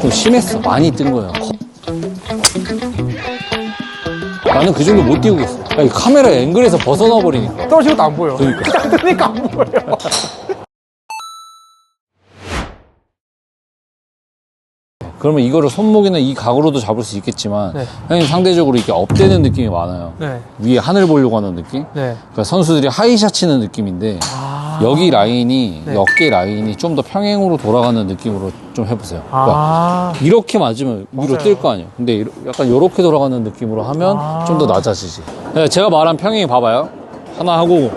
좀 심했어. 많이 뜬 거야. 나는 그 정도 못 띄우겠어. 야, 이 카메라 앵글에서 벗어나 버리니까. 떨어지는 것도 안 보여. 그러니까. 딱 뜨니까 안 보여. 그러면 이거를 손목이나 이 각으로도 잡을 수 있겠지만 네. 형님 상대적으로 이렇게 업되는 느낌이 많아요. 네. 위에 하늘 보려고 하는 느낌? 네. 그러니까 선수들이 하이샷 치는 느낌인데 아. 여기 라인이 네. 어깨 라인이 좀 더 평행으로 돌아가는 느낌으로 좀 해보세요. 그러니까 아. 이렇게 맞으면 위로. 뜰 거 아니에요. 근데 이러- 약간 이렇게 돌아가는 느낌으로 하면 아. 좀 더 낮아지지. 네, 제가 말한 평행이 봐봐요. 하나 하고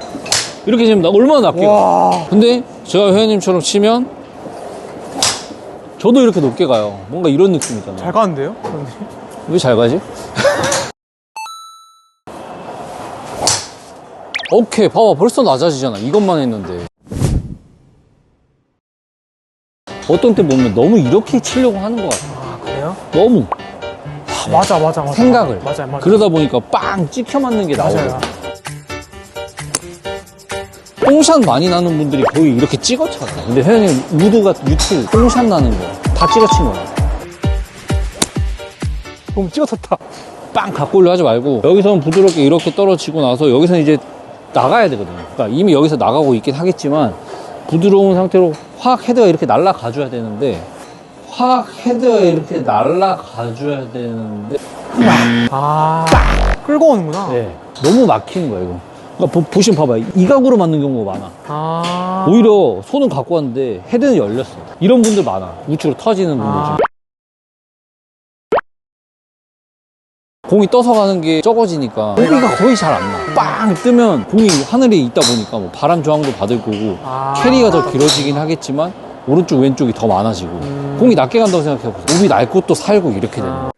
이렇게 지금 나- 얼마나 낮게 가. 와. 근데 제가 회원님처럼 치면 저도 이렇게 높게 가요. 뭔가 이런 느낌이잖아요. 잘 가는데요? 그런데? 왜잘 가지? 오케이, 봐봐. 벌써 낮아지잖아. 이것만 했는데. 어떤 때 보면 너무 이렇게 치려고 하는 것 같아. 아, 그래요? 너무. 아, 맞아, 맞아, 맞아. 생각을. 맞아요, 맞아요. 그러다 보니까 빵 찍혀 맞는 게 맞아요. 나오고. 뽕샷 많이 나는 분들이 거의 이렇게 찍어 쳐요. 근데 회원님, 우드가 유틸, 뽕샷 나는 거. 다 찍어 친 거야. 너무 찍어졌다. 빵 갖고 올려 하지 말고 여기서는 부드럽게 이렇게 떨어지고 나서 여기서 이제 나가야 되거든요. 그러니까 이미 여기서 나가고 있긴 하겠지만 부드러운 상태로 확 헤드가 이렇게 날아가 줘야 되는데 확 헤드가 이렇게 날아가 줘야 되는데 아. 끌고 오는구나. 네, 너무 막히는 거야 이거. 그러니까 보, 보시면 봐봐요. 이 각으로 맞는 경우가 많아. 아. 오히려 손은 갖고 왔는데 헤드는 열렸어. 이런 분들 많아. 우측으로 터지는 분들 아. 중 공이 떠서 가는 게 적어지니까 공기가 거의 잘 안 나. 빵 뜨면 공이 하늘에 있다 보니까 뭐 바람 저항도 받을 거고 아. 캐리가 더 길어지긴 하겠지만 오른쪽 왼쪽이 더 많아지고 음. 공이 낮게 간다고 생각해보세요. 몸이 낡고 또 살고 이렇게 되는 아. 거야.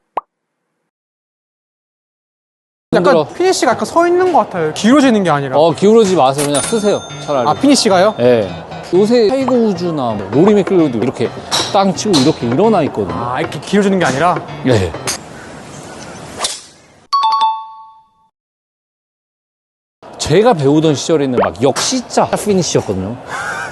약간 힘들어. 피니쉬가 약간 서 있는 것 같아요. 길어지는 게 아니라. 어 기울어지지 마세요. 그냥 쓰세요. 차라리. 아, 피니쉬가요? 예. 요새 타이거 우즈나 뭐 로리 맥클로도 이렇게 땅 치고 이렇게 일어나 있거든요. 아, 이렇게 길어지는 게 아니라. 예. 제가 배우던 시절에는 막 역시자 피니시였거든요.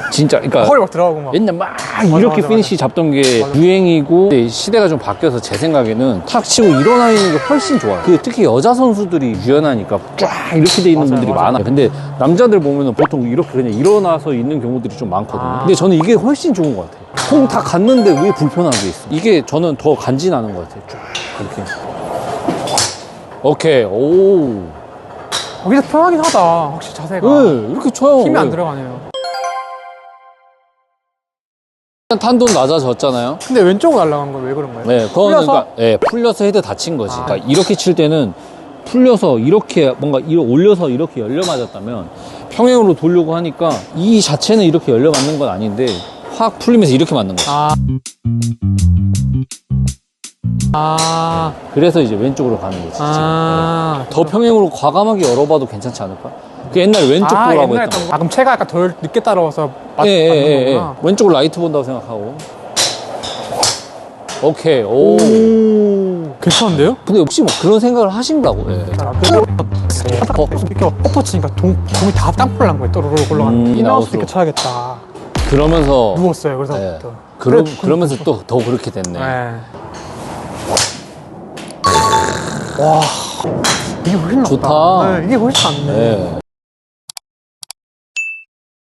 진짜, 그러니까 허리 막 들어가고 막. 옛날 막 이렇게 맞아, 피니시 잡던 게 맞아. 유행이고 근데 시대가 좀 바뀌어서 제 생각에는 탁 치고 일어나 있는 게 훨씬 좋아요. 그 특히 여자 선수들이 유연하니까 쫙 이렇게 돼 있는 맞아요, 분들이 맞아요. 많아. 근데 남자들 보면은 보통 이렇게 그냥 일어나서 있는 경우들이 좀 많거든요. 아. 근데 저는 이게 훨씬 좋은 것 같아요. 통 다 갔는데 왜 불편한 게 있어? 이게 저는 더 간지나는 것 같아요. 쫙 이렇게. 오케이. 오. 거기서 편하긴 하다. 확실히 자세가. 네, 이렇게 쳐요. 힘이 안 네. 들어가네요. 탄돈 낮아졌잖아요. 근데 왼쪽으로 날아간 건 왜 그런 거예요? 네, 그거는 풀려서? 그러니까, 예, 풀려서 헤드 다친 거지. 아. 그러니까 이렇게 칠 때는 풀려서 이렇게 뭔가 올려서 이렇게 열려 맞았다면 평행으로 돌려고 하니까 이 자체는 이렇게 열려 맞는 건 아닌데 확 풀리면서 이렇게 맞는 거지. 아. 아. 그래서 이제 왼쪽으로 가는 거지. 지금. 아. 네. 더 평행으로 과감하게 열어봐도 괜찮지 않을까? 그 옛날에 왼쪽 아, 보라고 옛날에 했던 거. 거. 아, 그럼 채가 약간 덜 늦게 따라와서 맞, 예, 예, 맞는 예, 예. 거구나. 왼쪽으로 라이트 본다고 생각하고. 오케이, 오. 오. 괜찮은데요? 근데 혹시 뭐 그런 생각을 하신다고? 예. 잘 앞에 어, 이렇게 엎어치니까 동, 동이 다 땅볼 난 거예요. 또르르 올라가는 음, 인아웃으로. 이렇게 쳐야겠다. 그러면서 누웠어요. 그래서 예. 또. 그러, 그래, 그러면서 또 더 그렇게 됐네. 네. 와. 이게 훨씬 낫다. 좋다. 네, 이게 훨씬 낫네. 예.